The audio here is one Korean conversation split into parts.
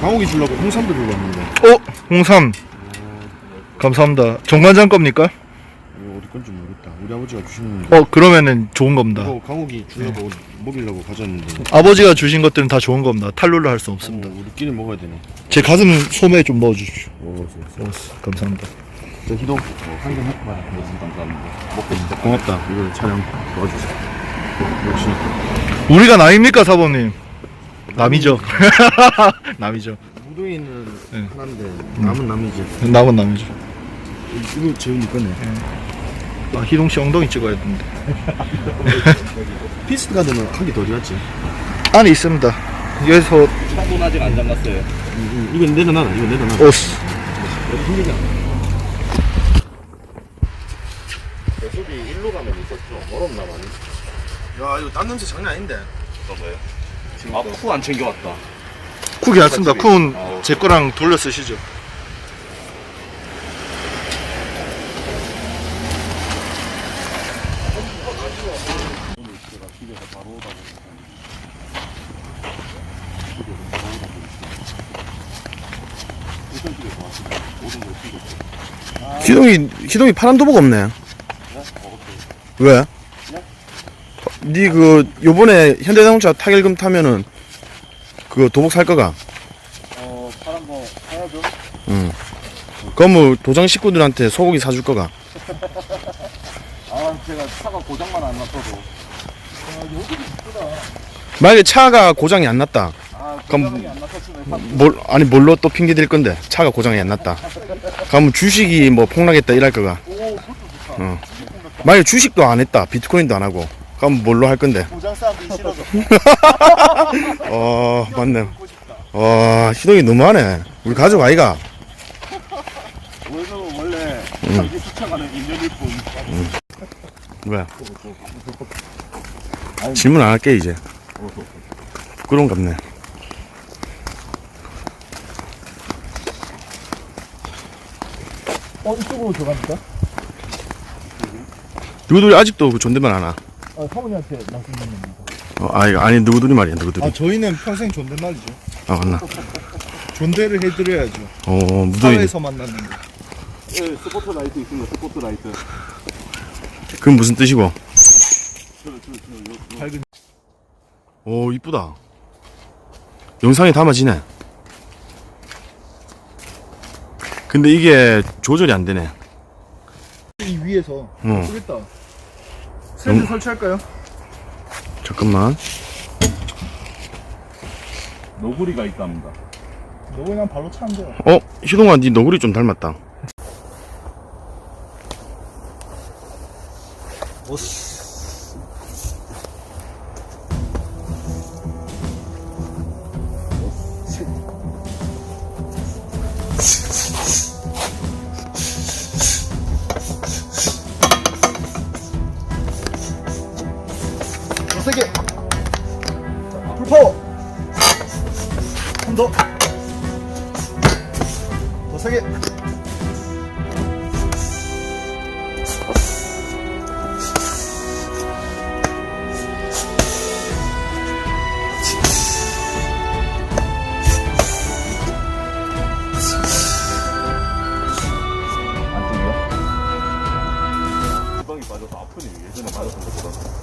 강욱이 주려고 홍삼도 주려고 했는데. 어? 홍삼 감사합니다 정관장 겁니까? 이거 어디 건지 모르겠다. 우리 아버지가 주시는데. 어 그러면은 좋은 겁니다 이거 강욱이 주려고 먹이려고 가져왔는데. 아버지가 주신 것들은 다 좋은 겁니다 탈룰을 할수 없습니다 어, 우리끼리 먹어야 되네. 제 가슴 소매에 좀 넣어주십시오 오, 어, 감사합니다 저 희동 한개 먹고 가라. 무슨 감사합니다. 먹고 진짜 고맙다. 이걸 촬영 도와주세요. 역시 우리가 남입니까 사모님? 남이죠 남이죠 무도인은 네. 하나인데 남은 남이지. 남은 남이죠 이거 재훈이 거네. 아 희동 씨 엉덩이 찍어야 되는데 피스트 가드는 한개더 어디 갔지? 안에 있습니다 여기서 창문 아직 안 잠갔어요. 음, 이거 내려놔라. 이거 내려놔라. 오스 여기 힘들지 않아. 배속이 일로 가면 있었죠. 어렵나 많이. 야 이거 땀 냄새 장난 아닌데. 어떤 거예요? 아, 쿠 안 챙겨왔다. 쿡이 왔습니다 쿡은 제 거랑 돌려 쓰시죠 희동이 희동이 파란 도복 없네. 왜? 니그 요번에 현대자동차 타결금 타면은 그 도복 살 거가. 어, 파란 거 사야죠. 응. 그럼 뭐 도장 식구들한테 소고기 사줄 거가. 아, 제가 차가 고장만 안 났어도. 만약에 차가 고장이 안 났다. 아, 그럼 고장이 안 났었으면 사- 뭘 아니 뭘로 또 핑계 댈 건데 차가 고장이 안 났다. 그럼 주식이 뭐 폭락했다 이럴 거가. 어. 만약에 주식도 안 했다. 비트코인도 안 하고. 그럼 뭘로 할 건데? 고장 싸움이 싫어서. 어 맞네. 와 희동이 너무하네. 우리 가족 아이가. 원래 자기 수차가는 인연일 뿐. 뭐야? 질문 안 할게 이제. 부끄러운갑네. 어 이쪽으로 들어갑니까? 누구들이 아직도 그 존댓말 안 하. 아 사모님한테 말씀드립니다 어, 아니 아니 누구들이 말이야 누구들이. 아 저희는 평생 존댓말이죠 아 맞나? 존대를 해드려야죠 어 무도인. 사회에서 만났는데 네, 스포트 라이트 있습니다. 스포트 라이트. 그건 무슨 뜻이고? 밝은 오 이쁘다. 영상에 담아지네. 근데 이게 조절이 안 되네. 이 위에서 어 쓰겠다 영- 설치할까요? 잠깐만. 노구리가 있답니다. 너 그냥 발로 차면 돼요 어 희동아 네 너구리 좀 닮았다. 더 한더 더 세게 안쪽이요? 지방이 빠져서 아프네. 예전에 맞았던 것보다.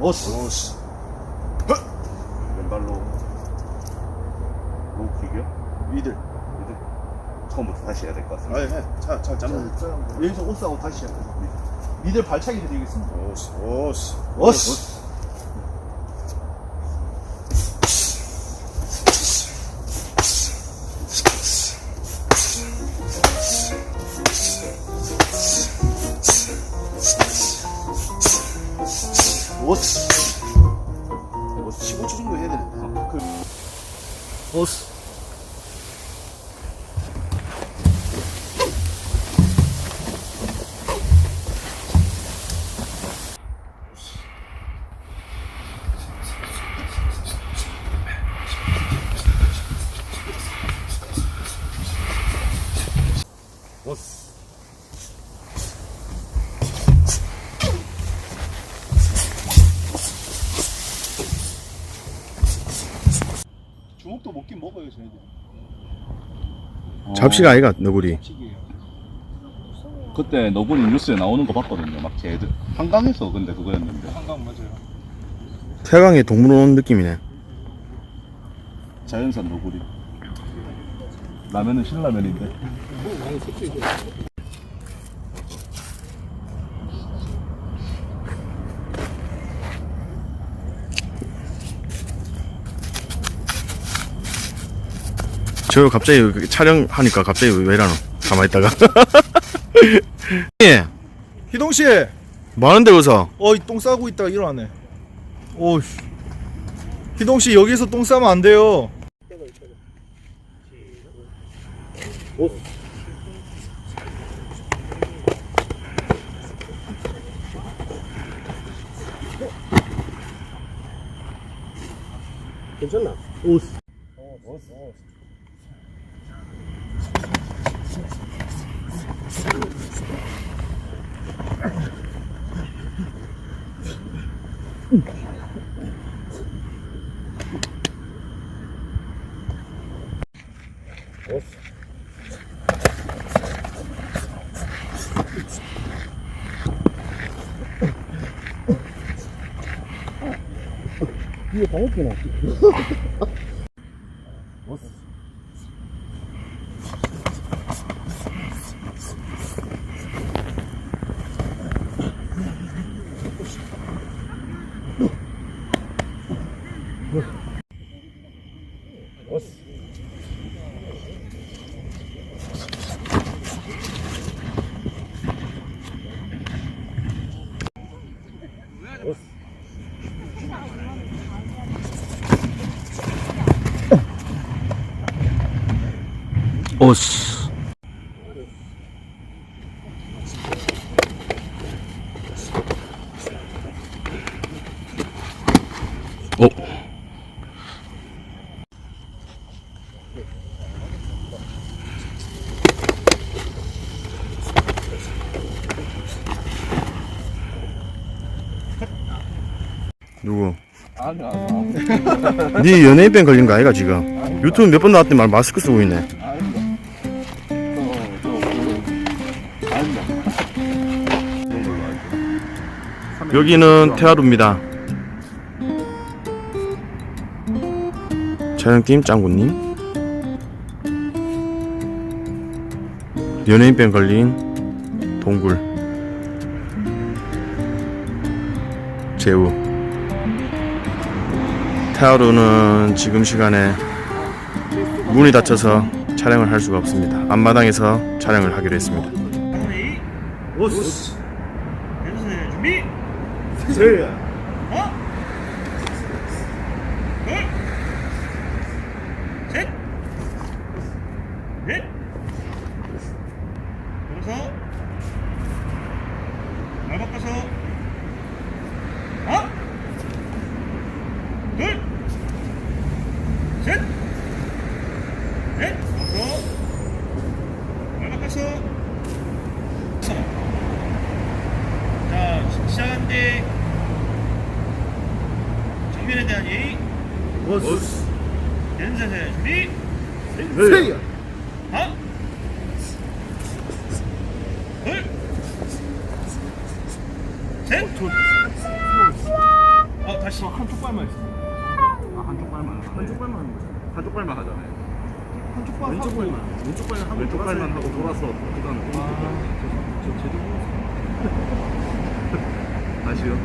오스 오스 왼발로. 로킥이요? 위들 이제 처음부터 다시 해야 될 것 같습니다. 아예 차 잡는. 여기서 오스하고 다시 시작해서 미들 발차기 해드리겠습니다 오스, 오스. 오스 오스 잡시가 아이가 너구리. 그때 너구리 뉴스에 나오는 거 봤거든요. 막 개들 한강에서 근데 그거였는데 한강 맞아요. 태강의 동물원 느낌이네 자연산 너구리. 라면은 신라면인데. 뭐 많이 섞여 저 갑자기 그 촬영하니까 갑자기 왜 이러노? 가만히 있다가. 예. 희동 씨, 뭐하는데 거기서? 어, 이 똥 싸고 있다가 일어나네. 오, 씨. 희동 씨 여기서 똥 싸면 안 돼요. 오 위에 방울끼나 스 오 누구? 아니 아니. 네 연예인병 걸린 거 아이가 지금? 유튜브 몇 번 나왔더니 말 마스크 쓰고 있네. 여기는 태화루입니다. 촬영팀 짱구님. 연예인병 걸린 동굴. 재우. 태화루는 지금 시간에 문이 닫혀서 촬영을 할 수가 없습니다. 앞마당에서 촬영을 하기로 했습니다. 여기서 말 바꿔서 하나 둘셋넷 여기서 말 바꿔서 자 시- 시작한데 정면에 대한 예의 되는 자세 준비 하나 둘, 셋. 어 다시 한쪽 발만 있어. 아, 한쪽 발만 한쪽 발만 하는 거죠. 한쪽 발만 하잖아요. 한쪽 발. 왼쪽 발만 왼쪽 발만 하고 왼쪽 발만 하고 돌아서 그다음에 오른쪽 발. 저 제대로 다시요.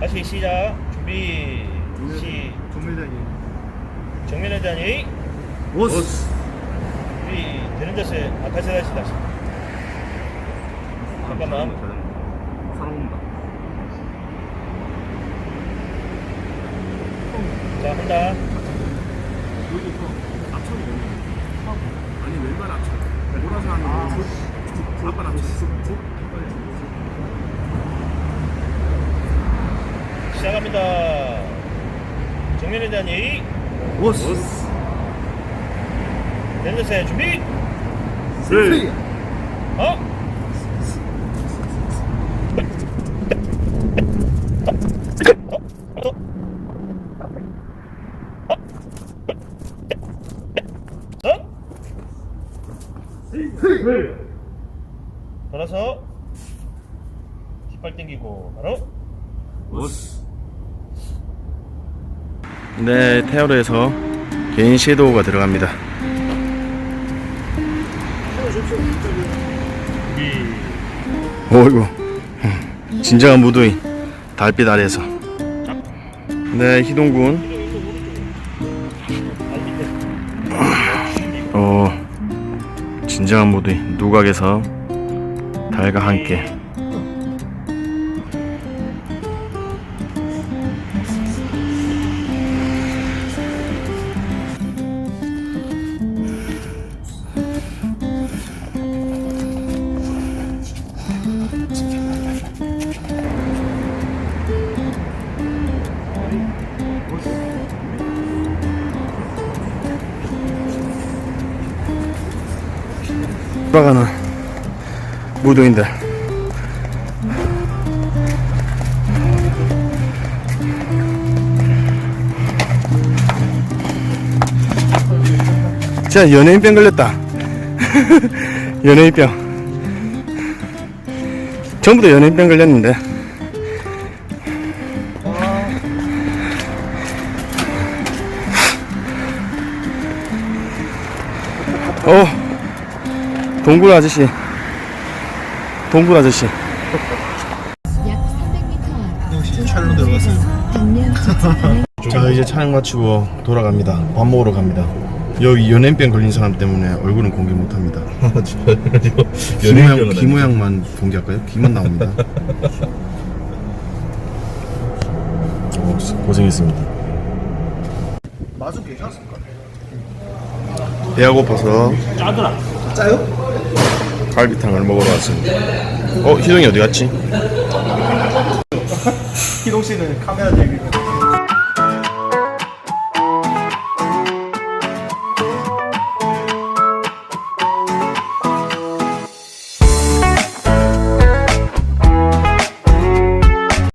다시 시작. 준비. 시 정밀장이. 정면에 예의. 오스. 준비 되는 자세. 아 다시 다시 다시. 잠깐만. 사람 온다. 자 한다. 아니 왼발 앞차. 돌아서 하는 거. 앞발 앞차. 시작합니다. 동면에 대한 예의 오스. 오스. 랜드세 준비 쓰리. 어? 어? 돌아서 뒷발 당기고 바로 오스. 네, 테어로에서 개인 섀도우가 들어갑니다. 어이구, 진정한 무도인 달빛 아래에서. 네, 희동군. 어, 진정한 무도인 누각에서 달과 함께. 돌아가는 무도인들. 진짜 연예인병 걸렸다. 연예인병. 전부 다 연예인병 걸렸는데. 어, 동굴 아저씨. 동굴 아저씨. 약 300m 역시 촬영 들어갔어요. 자 이제 촬영 마치고 돌아갑니다. 밥 먹으러 갑니다. 여기 연예인병 걸린 사람 때문에 얼굴은 공개 못합니다. 귀 모양, 귀 모양만 공개할까요? 귀만 나옵니다. 어, 고생했습니다. 맛은 괜찮습니까? 배가 고파서 짜더라 짜요? 갈비탕을 먹으러 왔습니다. 어 희동이 어디 갔지? 희동 씨는 카메라 들고